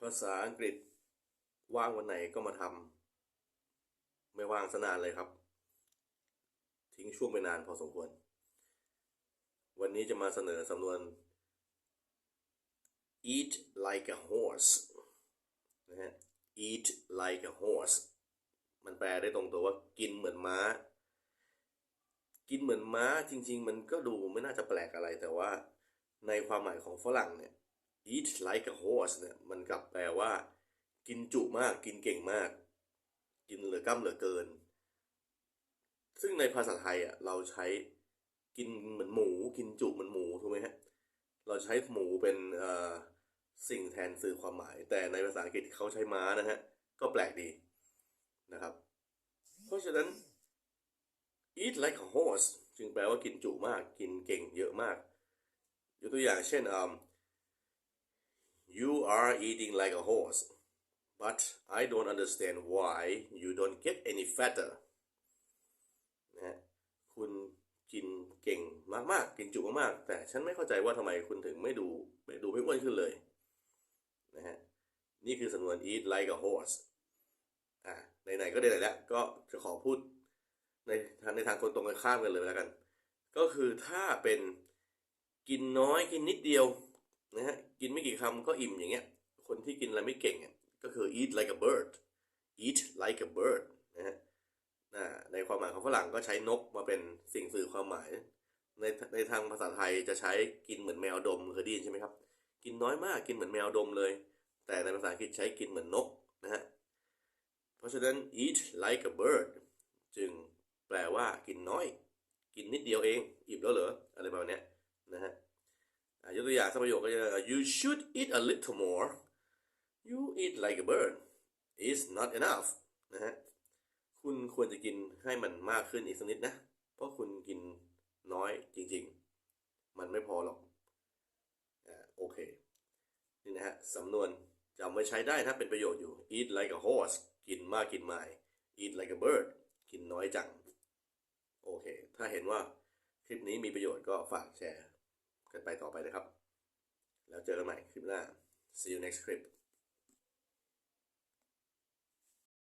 ภาษาอังกฤษ ว่างวันไหนก็มาทำไม่ว่างสนานเลยครับ ทิ้งช่วงไปนานพอสมควร วันนี้จะมาเสนอสำนวน eat like a horse นะฮะ eat like a horse มันแปลได้ตรงตัวว่ากินเหมือนม้า กินเหมือนม้าจริง ๆ มันก็ดูไม่น่าจะแปลกอะไรแต่ว่าในความหมายของฝรั่งเนี่ย eat like a horse เนี่ยมันกลับแปลว่า กินจุมากกินเก่งมาก กินเหลือกล้ำเหลือเกิน ซึ่งในภาษาไทยอะเราใช้กินเหมือนหมู กินจุเหมือนหมูถูกไหมฮะเราใช้หมูเป็นอ่อสิ่งแทนสื่อความหมาย แต่ในภาษาอังกฤษเขาใช้ม้านะฮะก็แปลกดีนะครับ เพราะฉะนั้น eat like a horse จึงแปลว่ากินจุมาก กินเก่งเยอะมาก ยกตัวอย่างเช่น um, you are eating like a horse but I don't understand why you don't get any fatter นะคุณกินเก่งมากๆ กินจุมากๆ แต่ฉันไม่เข้าใจว่าทำไมคุณถึงไม่ดู ไม่ดูไม่อ้วนขึ้นเลยนะฮะ นี่คือสำนวน eat like a horse อ่าไหนๆก็ได้ไหนแล้ว ก็จะขอพูดในทางในทางคนตรงกันข้ามกันเลยแล้วกัน ก็คือถ้าเป็นกินน้อยกินนิดเดียว นะฮะกินไม่กี่คำก็อิ่มอย่างเงี้ยคนที่กินอะไรไม่เก่งอะก็คือ eat like a bird eat like a bird นะฮะในความหมายของฝรั่งก็ใช้นกมาเป็นสิ่งสื่อความหมาย ในในทางภาษาไทยจะใช้กินเหมือนแมวดมเคยได้ยินใช่ไหมครับ กินน้อยมากกินเหมือนแมวดมเลย แต่ในภาษาอังกฤษใช้กินเหมือนนกนะฮะเพราะฉะนั้น eat like a bird จึงแปลว่ากินน้อย กินนิดเดียวเอง อิ่มแล้วเหรอ อะไรประมาณเนี้ยนะฮะ อะยกตัวอย่างสักประโยคก็จะ you should eat a little more you eat like a bird is not enough นะฮะคุณควรจะกินให้มันมากขึ้นอีกสักนิดนะ เพราะคุณกินน้อยจริงๆ มันไม่พอหรอกอ่าโอเค นี่นะฮะสำนวนจำไว้ใช้ได้ถ้าเป็นประโยชน์อยู่ eat like a horse กินมากกินไม่ eat like a bird กินน้อยจัง โอเค ถ้าเห็นว่าคลิปนี้มีประโยชน์ก็ฝากแชร์กันไปต่อไปนะครับ แล้วเจอกันใหม่คลิปหน้า see you next clip